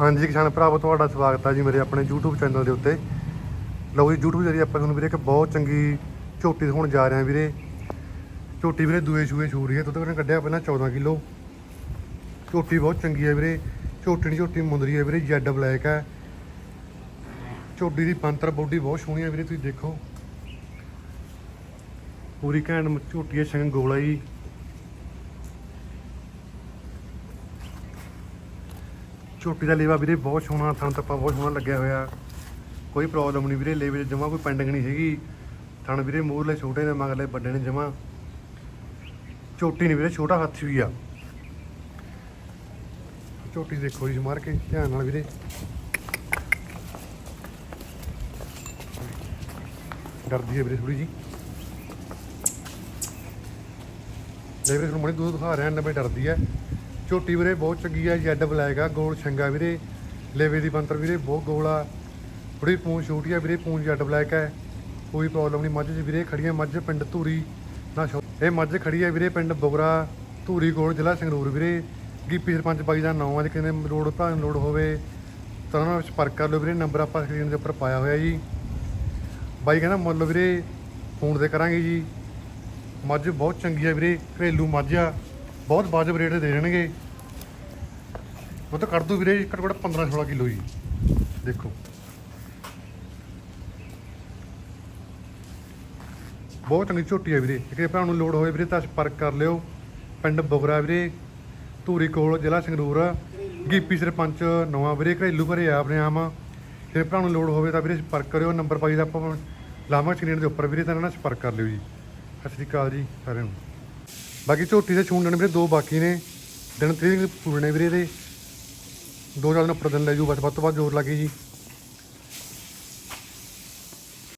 ਹਾਂਜੀ ਕਿਸਾਨ ਭਰਾਵੋ, ਤੁਹਾਡਾ ਸਵਾਗਤ ਹੈ ਜੀ ਮੇਰੇ ਆਪਣੇ YouTube ਚੈਨਲ ਦੇ ਉੱਤੇ। ਲਓ ਜੀ, YouTube ਜਰੀਏ ਆਪਾਂ ਤੁਹਾਨੂੰ ਵੀਰੇ ਇੱਕ ਬਹੁਤ ਚੰਗੀ ਝੋਟੀ ਦਿਖਾਉਣ ਜਾ ਰਹੇ ਹਾਂ ਵੀਰੇ। ਝੋਟੀ ਵੀਰੇ ਦੂਏ ਛੂਏ ਛੂ ਰਹੀ ਹੈ, ਦੁੱਧ ਵੀਰੇ ਕੱਢਿਆ ਪਹਿਲਾਂ 14 ਕਿਲੋ। ਝੋਟੀ ਬਹੁਤ ਚੰਗੀ ਹੈ ਵੀਰੇ, ਝੋਟੀ ਨਹੀਂ ਝੋਟੀ ਮੁੰਦਰੀ ਹੈ ਵੀਰੇ ਜੈਡ ਬਲੈਕ ਹੈ। ਝੋਟੀ ਦੀ ਪੰਤਰ ਬੋਡੀ ਬਹੁਤ ਸੋਹਣੀ ਹੈ ਵੀਰੇ, ਤੁਸੀਂ ਦੇਖੋ। ਪੂਰੀ ਘੈਂਟ ਝੋਟੀ ਹੈ ਸੰਗ ਗੋਲਾ ਜੀ। ਝੋਟੀ ਦਾ ਲੇਵਾ ਵੀਰੇ ਬਹੁਤ ਸੋਹਣਾ, ਥਣ ਤੱਪਾ ਬਹੁਤ ਸੋਹਣਾ ਲੱਗਿਆ ਹੋਇਆ। ਕੋਈ ਪ੍ਰੋਬਲਮ ਨਹੀਂ ਵੀਰੇ, ਲੇਵੇ 'ਚ ਜਮਾ ਕੋਈ ਪੈਂਡਿੰਗ ਨਹੀਂ ਹੈਗੀ ਥਣ ਵੀਰੇ ਮੂਹਰਲੇ ਛੋਟੇ ਨੇ, ਮਗਰਲੇ ਵੱਡੇ ਨੇ ਜਮਾ। ਝੋਟੀ ਨਹੀਂ ਵੀਰੇ, ਛੋਟਾ ਹੱਥ ਵੀ ਆ। ਝੋਟੀ ਦੇਖੋ ਜੀ ਮਾਰ ਕੇ, ਧਿਆਨ ਨਾਲ ਵੀਰੇ। ਡਰਦੀ ਹੈ ਵੀਰੇ ਥੋੜੀ ਜੀ ਲੈ ਵੀਰੇ ਤੁਹਾਨੂੰ ਮਣੀ ਦੁੱਧ ਦਿਖਾ ਰਿਹਾ ਨੱਬੇ ਡਰਦੀ ਹੈ। ਝੋਟੀ ਵੀਰੇ ਬਹੁਤ ਚੰਗੀ ਹੈ ਜੈਡ ਬਲੈਕ ਆ, ਗੋਲ ਛੰਗਾ ਵੀਰੇ, ਲੇਵੇ ਦੀ ਬੰਤਰ ਵੀਰੇ, ਬਹੁਤ ਗੋਲ ਆ। ਥੋੜੀ ਪੂੰਛ ਛੋਟੀ ਆ ਵੀਰੇ ਪੂੰਛ ਜੈਡ ਬਲੈਕ ਹੈ ਕੋਈ ਪ੍ਰੋਬਲਮ ਨਹੀਂ, ਮੱਝ 'ਚ ਵੀਰੇ ਖੜੀਆਂ ਮੱਝ ਪਿੰਡ ਧੂਰੀ, ਨਾ ਛੋ- ਇਹ ਮੱਝ ਖੜੀ ਆ ਵੀਰੇ ਪਿੰਡ ਬੋਗਰਾ, ਧੂਰੀ ਕੋਲ ਜ਼ਿਲ੍ਹਾ ਸੰਗਰੂਰ ਵੀਰੇ। ਗੀਪੀ ਸਰਪੰਚ ਬਾਈ ਦਾ ਨਾਮ ਆ, ਜੇ ਕਿਸੇ ਨੇ ਰੋਡ ਭਾਂ ਲੋਡ ਹੋਵੇ, ਤਾਂ ਉਹਨਾਂ ਨਾਲ ਸੰਪਰਕ ਕਰ ਲਓ ਵੀਰੇ, ਨੰਬਰ ਆਪਾਂ ਸਕਰੀਨ ਦੇ ਉੱਪਰ ਪਾਇਆ ਹੋਇਆ ਜੀ। ਬਾਈ ਕਹਿੰਦਾ ਮੁੱਲ ਵੀਰੇ ਫੋਨ ਤੇ ਕਰਾਂਗੇ ਜੀ। ਮੱਝ ਬਹੁਤ ਚੰਗੀ ਆ ਵੀਰੇ, ਘਰੇਲੂ ਮੱਝ ਆ। ਬਹੁਤ ਵਾਜਬ ਰੇਟ ਦੇ ਦੇਣਗੇ। ਉਹ ਤਾਂ ਕੱਢ ਦੂ ਵੀਰੇ ਘੱਟੋ ਘੱਟ 15 16 ਕਿਲੋ ਜੀ। ਦੇਖੋ। ਬਹੁਤ ਚੰਗੀ ਝੋਟੀ ਹੈ ਵੀਰੇ। ਜੇ ਭਰਾ ਨੂੰ ਲੋੜ ਹੋਵੇ ਵੀਰੇ ਤਾਂ ਸੰਪਰਕ ਕਰ ਲਿਓ। ਪਿੰਡ ਬੁਗਰਾ ਵੀਰੇ। ਧੂਰੀ ਕੋਲ ਜ਼ਿਲ੍ਹਾ ਸੰਗਰੂਰ। ਗੀਪੀ ਸਰਪੰਚ ਨਵਾਂ ਵੀਰੇ, ਘਰੇਲੂ ਘਰੇ ਆ ਆਪਣੇ ਆਮ। ਜੇ ਭਰਾ ਨੂੰ ਲੋੜ ਹੋਵੇ ਤਾਂ ਵੀਰੇ ਸੰਪਰਕ ਕਰਿਓ। ਨੰਬਰ ਪਾਈ ਦਾ ਆਪਾਂ ਲਾਵਾਂ ਸਕਰੀਨ ਦੇ ਉੱਪਰ ਵੀਰੇ ਤਾਂ ਇਹਨਾਂ ਨਾਲ ਸੰਪਰਕ ਕਰ ਲਿਓ ਜੀ। ਸਤਿ ਸ਼੍ਰੀ ਅਕਾਲ ਜੀ ਸਾਰਿਆਂ ਨੂੰ। ਬਾਕੀ ਝੋਟੀ ਦੇ ਛੂਣ ਵੀਰੇ ਦੋ ਬਾਕੀ ਨੇ। ਦਿਨ ਤਰੀਕ ਪੂਰੇ ਵੀਰੇ ਦੇ। ਦੋ ਚਾਰ ਦਿਨ ਉੱਪਰ ਦਿਨ ਲੈ ਜੂ, ਬਸ ਵੱਧ ਤੋਂ ਵੱਧ ਜ਼ੋਰ ਲੱਗੇ ਜੀ।